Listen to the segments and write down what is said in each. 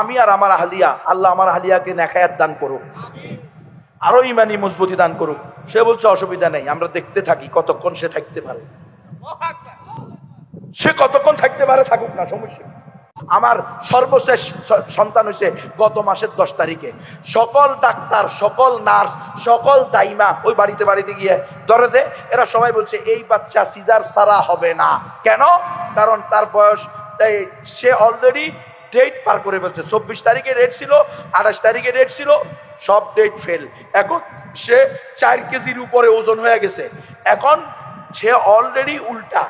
আমি আর আমার আহলিয়া, আল্লাহ আমার আহলিয়াকে নেখায়াত দান করুক। আরও ইমানি মজবুতি দান করুক। সে বলছে, অসুবিধা নেই, আমরা দেখতে থাকি, কতক্ষণ সে থাকতে পারে? সে কতক্ষণ থাকতে পারে থাকুক না, সমস্যা আমার সর্বশেষ সন্তান হয়েছে গত মাসের দশ তারিখে। সকল ডাক্তার, সকল নার্স, সকল দাইমা ওই বাড়িতে বাড়িতে গিয়ে ধরে দে, এরা সবাই বলছে, এই বাচ্চা সিজার সারা হবে না। কেন? কারণ তার বয়স সে অলরেডি ডেট পার করে ফেলছে। চব্বিশ তারিখে ডেট ছিল, আঠাশ তারিখে ডেট ছিল, সব ডেট ফেল এখন সে চার কেজির উপরে ওজন হয়ে গেছে। এখন সে অলরেডি উল্টা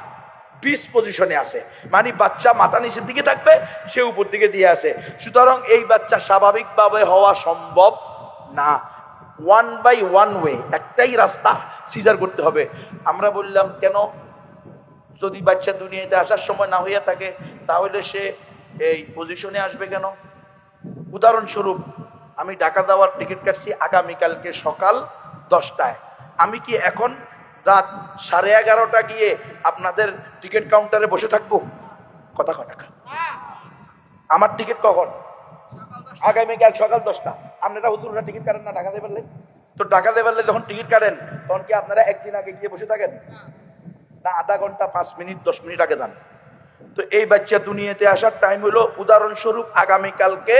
বিশ পজিশনে আছে। মানে বাচ্চা মাথা নিচের দিকে থাকবে, সে উপর দিকে দিয়ে আছে। সুতরাং এই বাচ্চা স্বাভাবিকভাবে হওয়া সম্ভব না। ওয়ান বাই ওয়ান ওয়ে একটাই রাস্তা সিজার করতে হবে। আমরা বললাম, কেন? যদি বাচ্চা দুনিয়াতে আসার সময় না হইয়া থাকে, তাহলে সে এই পজিশনে আসবে কেন? উদাহরণস্বরূপ, আমি ঢাকা দেওয়ার টিকিট কাটছি আগামীকালকে সকাল দশটায়। আমি কি এখন রাত সাড়ে এগারোটা গিয়ে আপনাদের টিকিট কাউন্টারে বসে থাকব? কথা কথা আমার টিকিট কখন? আগামীকাল সকাল দশটা। আপনারা হুতুররা টিকিট কাটেন না, ঢাকা দেবেন তো ঢাকা দেবেন যখন টিকিট কাটেন, তখন কি আপনারা একদিন আগে গিয়ে বসে থাকেন? না, আধা ঘণ্টা, পাঁচ মিনিট, দশ মিনিট আগে যান। তো এই বাচ্চা দুনিয়াতে আসার টাইম হলো, উদাহরণস্বরূপ আগামীকালকে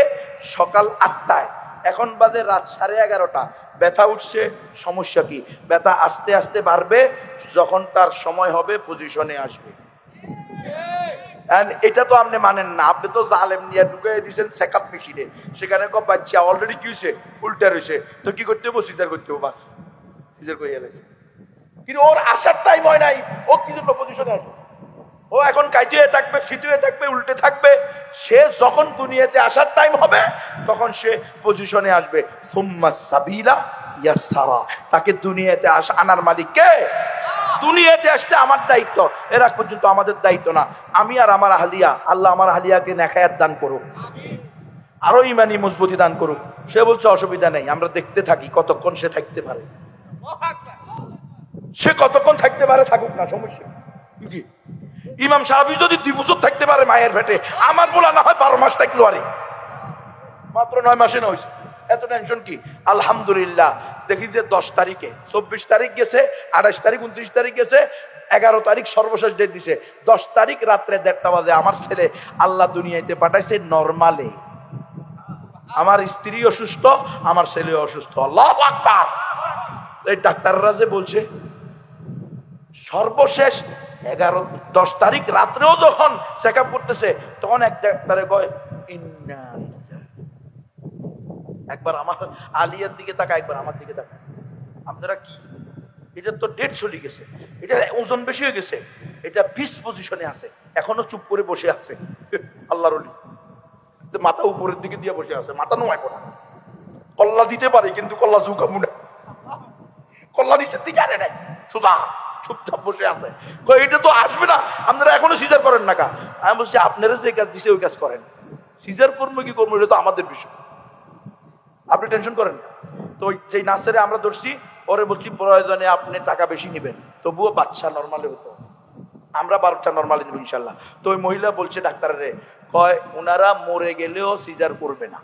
সকাল আটটায়। এখন বাদে রাত সাড়ে এগারোটা। ব্যথা উঠছে, সমস্যা কি? ব্যথা আস্তে আস্তে বাড়বে, যখন তার সময় হবে পজিশনে আসবে। এটা তো আপনি মানেন না। আপনি তো জালেম নিয়ে ঢুকে দিয়েছেন সেকআপ মেশিনে সেখানে কব বাচ্চা অলরেডি কি হয়েছে উল্টা রয়েছে তো কি করতে হব সিজার করতে হব বাস। সিজার করে গেছে। কিন্তু ওর আসার টাইম হয় নাই। ও কি জন্য পজিশনে আসে? ও এখন কাইতে হয়ে থাকবে ফিতে হয়ে থাকবে, উল্টে থাকবে। সে যখন দুনিয়াতে আসার টাইম হবে, তখন সে পজিশনে আসবে। সুম্মা সাবিলা ইয়া সারা তাকে দুনিয়াতে আস, আনার মালিক কে? দুনিয়াতে আসলে আমার দায়িত্ব। এর আগ পর্যন্ত আমাদের দায়িত্ব না। আমি আর আমার আহলিয়া, আল্লাহ আমার আহলিয়াকে নেখায়াত দান করুক। আরও ইমানি মজবুতি দান করুক। সে বলছে, অসুবিধা নেই, আমরা দেখতে থাকি, কতক্ষণ সে থাকতে পারে? সে কতক্ষণ থাকতে পারে, থাকুক না, সমস্যা। ইমাম সাহাবি যদি দুই বছর থাকতে পারে মায়ের ভেটে, আমার বলা না হয় বারো মাস থাকল আরে। মাত্র নয় মাসে নয় এত টেনশন কি? আলহামদুলিল্লাহ, দেখি যে দশ তারিখে, চব্বিশ তারিখ গেছে, আঠাশ তারিখ, উনত্রিশ তারিখ গেছে, এগারো তারিখ সর্বশেষ ডেট দিছে। দশ তারিখ রাত্রে দেড়টা বাজে, আমার ছেলে আল্লাহ দুনিয়াতে পাঠাইছে নর্মালে। আমার স্ত্রী অসুস্থ, আমার ছেলে অসুস্থ। এই ডাক্তাররা যে বলছে, সর্বশেষ এগারো, দশ তারিখ রাত্রেও যখন চেক আপ করতেছে, তখন এক ডাক্তারে কয়, "ইন্না একবার আমার আলিয়ার দিকে তাকা একবার আমার দিকে তাকা আপনারা কি? এটা তো ডেট চলে গেছে। এটা ওজন বেশি হয়ে গেছে। এটা বিশ পজিশনে আছে। এখনও চুপ করে বসে আছে। আল্লাহর মাথা উপরের দিকে দিয়ে বসে আছে। মাথা নোয়ায় পড়া। কল্লা দিতে পারে, কিন্তু কল্লা ঝুঁকামু না কল্লা নিচের দিকে আনে নাই। চুপচাপ বসে আছে। এটা তো আসবে না, আপনারা এখনও সিজার করেন না কা? আমি বলছি, আপনারা যে কাজ দিছে, ওই কাজ করেন। সিজার করব কি করব, এটা তো আমাদের বিষয়। আপনি টেনশন করেন। তো যেই নার্সারে আমরা ধরছি ওরে বলছি, প্রয়োজনে আপনি টাকা বেশি নেবেন। তবুও বাচ্চা নর্মালি হতো। আমরা বারোটা নর্মালি নেব ইনশাল্লাহ। তো ওই মহিলা বলছে ডাক্তারে, কয় ওনারা মরে গেলেও সিজার করবে না।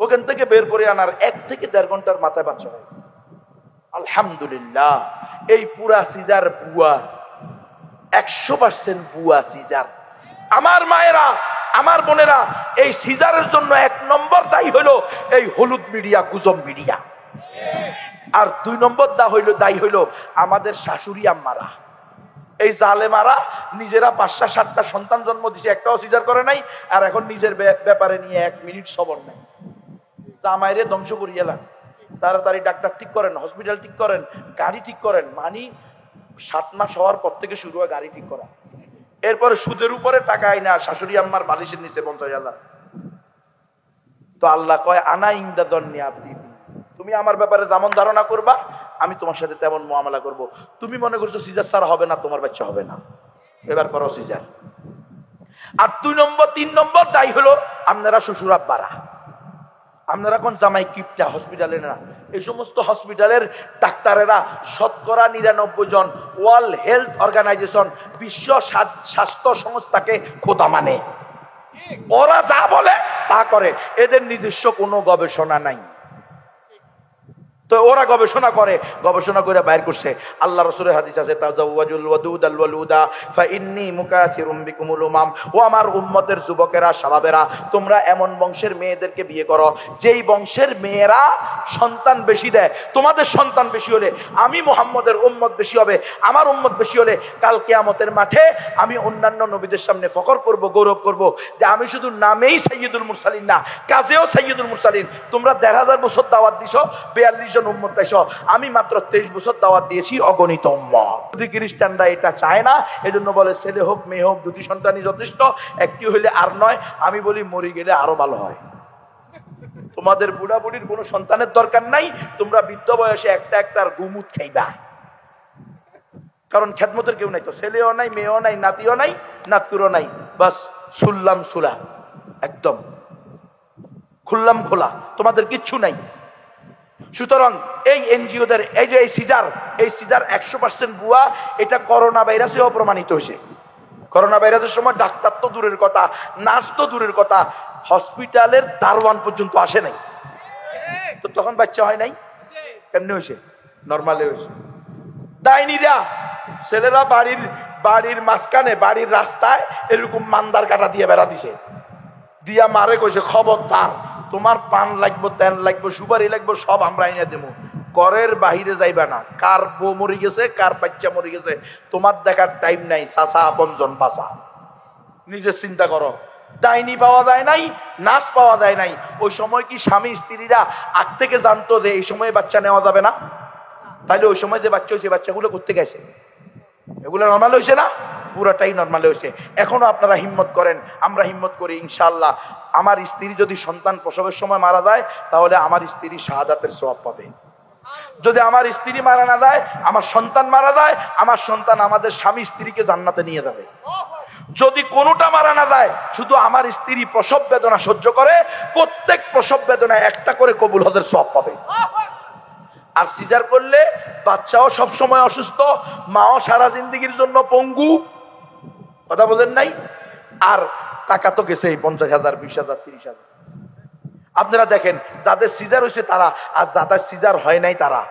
ওখান থেকে বের করে আনার এক থেকে দেড় ঘণ্টার মাথায় বাচ্চা হয়। আলহামদুলিল্লাহ। এই পুরা সিজার বুয়া, একশো পার্সেন্ট বুয়া সিজার। আমার মায়েরা, আমার বোনেরা, এই সিজারের জন্য এক নম্বর দায়ী হইল এই হলুদ মিডিয়া, গুজব মিডিয়া। আর দুই নম্বর দা হইল, দায়ী হইল আমাদের শাশুড়ি আম্মারা। এই জালেমারা নিজেরা পাঁচটা, সাতটা সন্তান জন্ম দিছে, একটাও সিজার করে নাই, আর এখন নিজের ব্যাপারে নিয়ে এক মিনিট সবর নাই। জামাইরে ধ্বংস করিয়ে এলাম তাড়াতাড়ি ডাক্তার ঠিক করেন হসপিটাল ঠিক করেন, গাড়ি ঠিক করেন, মানি সাত মাস হওয়ার পর থেকে শুরু হয় গাড়ি ঠিক করা। এরপরে সুদের উপরে টাকা আইনা, শাশুড়ি আম্মার বালিশের নিচে পঞ্চাশ হাজার। তো আল্লাহ কয়, আনা ইংদা দন্নি আপনি তুমি আমার ব্যাপারে যেমন ধারণা করবা, আমি তোমার সাথে তেমন মোয়ামলা করব। তুমি মনে করছ সিজার সার হবে না, তোমার বাচ্চা হবে না। এবার করো সিজার। আর দুই নম্বর, তিন নম্বর তাই হলো আপনারা শ্বশুর আব্বারা। আপনারা কোন জামাই কিপটা হসপিটালে না? এই সমস্ত হসপিটালের ডাক্তারেরা শতকরা নিরানব্বই জন ওয়ার্ল্ড হেলথ অর্গানাইজেশন বিশ্ব স্বা- স্বাস্থ্য সংস্থাকে খোদা মানে। ওরা যা বলে তা করে। এদের নিজস্ব কোনো গবেষণা নাই। তো ওরা গবেষণা করে গবেষণা করে বাইর করছে। আল্লাহ রসুলের হাদিস আছে ও আমার উম্মতের যুবকেরা, শাবাবেরা, তোমরা এমন বংশের মেয়েদেরকে বিয়ে করো, যেই বংশের মেয়েরা সন্তান বেশি দেয়। তোমাদের সন্তান বেশি হলে আমি মোহাম্মদের উম্মত বেশি হবে, আমার উম্মত বেশি হলে কাল কেয়ামতের মাঠে আমি অন্যান্য নবীদের সামনে ফখর করব, গৌরব করব যে আমি শুধু নামেই সৈয়দুল মুরসালিন না, কাজেও সৈয়দুল মুরসালিন। তোমরা দেড় হাজার বছর দাওয়াত দিছো, বিয়াল্লিশ জন উম্মত পাইছো আমি মাত্র তেইশ বছর দাওয়াত দিয়েছি অগণিত উম্মত। যদি খ্রিস্টানরা এটা চায় না, এজন্য বলে ছেলে হোক, মেয়ে হোক, দুটি সন্তানই যথেষ্ট, একটি হইলে আর নয়। আমি বলি মরি গেলে আরও ভালো হয়। তোমাদের বুড়া বুড়ির কোনো সন্তানের দরকার নাই, তোমরা বৃদ্ধ বয়সে একটা একটা গুমুত খাইবা। কারণ খেদমতের কেউ নাই তো। ছেলেও নাই, মেয়েও নাই, নাতিও নাই, নাতকুরও নাই। বাস সুল্লাম সুলা একদম। খুললাম, খোলা। তোমাদের কিচ্ছু নাই। সুতরাং এই এনজিওদের, এই যে এই সিজার এই সিজার একশো পার্সেন্ট বুয়া এটা করোনা ভাইরাসেও প্রমাণিত হয়েছে। করোনা ভাইরাসের সময় ডাক্তার তো দূরের কথা, নার্স তো দূরের কথা, হসপিটালের দারোয়ান পর্যন্ত আসে নাই। তো তখন বাচ্চা হয় নাই? কেমনি হয়েছে? নর্মালে হয়েছে। ডাইনিরা, ছেলেরা বাড়ির বাড়ির মাঝখানে, বাড়ির রাস্তায় এরকম মান্দার কাটা দিয়ে বেড়া দিছে। দিয়া মারে কইছে, খবরদার তোমার পান লাগবো তেন লাগবো, সুপারি লাগবো, সব আমরা এনে দেবো। ঘরের বাহিরে যাইবা না। কার বউ মরে গেছে, কার বাচ্চা মরে গেছে, তোমার দেখার টাইম নাই চাষা আপনজন বাসা নিজে চিন্তা করো। ডাইনি পাওয়া যায় নাই, নাচ পাওয়া যায় নাই। ওই সময় কি স্বামী স্ত্রীরা আগ থেকে জানতো যে এই সময় বাচ্চা নেওয়া যাবে না? তাহলে ওই সময় যে বাচ্চা হয়েছে, বাচ্চাগুলো করতে গেছে এগুলো নর্মাল হয়েছে না? পুরোটাই নর্মাল হয়েছে। এখনও আপনারা হিম্মত করেন, আমরা হিম্মত করি ইনশাল্লাহ আমার স্ত্রী যদি সন্তান প্রসবের সময় মারা যায়, তাহলে আমার স্ত্রী শাহাদাতের সওয়াব পাবে। যদি আমার স্ত্রী মারা না যায়, আমার সন্তান মারা যায়, আমার সন্তান আমাদের স্বামী স্ত্রীকে জান্নাতে নিয়ে যাবে। যদি কোনোটা মারা না যায়, শুধু আমার স্ত্রী প্রসব বেদনা সহ্য করে, প্রত্যেক প্রসব বেদনা একটা করে কবুল হদের সব পাবে। আর সিজার করলে বাচ্চাও সব সময় অসুস্থ, মাও সারা জিন্দগির জন্য পঙ্গু। কথা বলেন নাই? আর টাকা তো গেছে এই পঞ্চাশ হাজার, বিশ হাজার, তিরিশ হাজার। আপনারা দেখেন, যাদের সিজার হয়েছে তারা, আর যাদের সিজার হয় নাই তারা।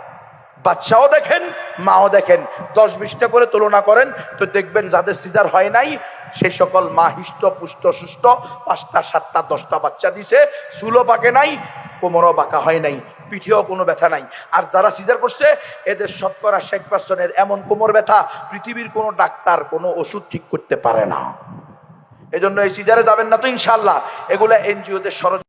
বাচ্চাও দেখেন, মাও দেখেন। দশ, বিশটা করে তুলনা করেন, তো দেখবেন যাদের সিজার হয় নাই, সে সকল মা হিষ্ট, পুষ্ট, সুস্থ, পাঁচটা, সাতটা, দশটা বাচ্চা দিছে চুলো পাকে নাই, কোমরও বাঁকা হয় নাই। পিঠেও কোনো ব্যথা নাই। আর যারা সিজার করছে, এদের শতকরা ষাট পার্সেন্টের এমন কোমর ব্যথা পৃথিবীর কোনো ডাক্তার কোনো ওষুধ ঠিক করতে পারে না। এজন্য এই সিজারে যাবেন না তো ইনশাল্লাহ এগুলো এনজিওদের সরঞ্জাম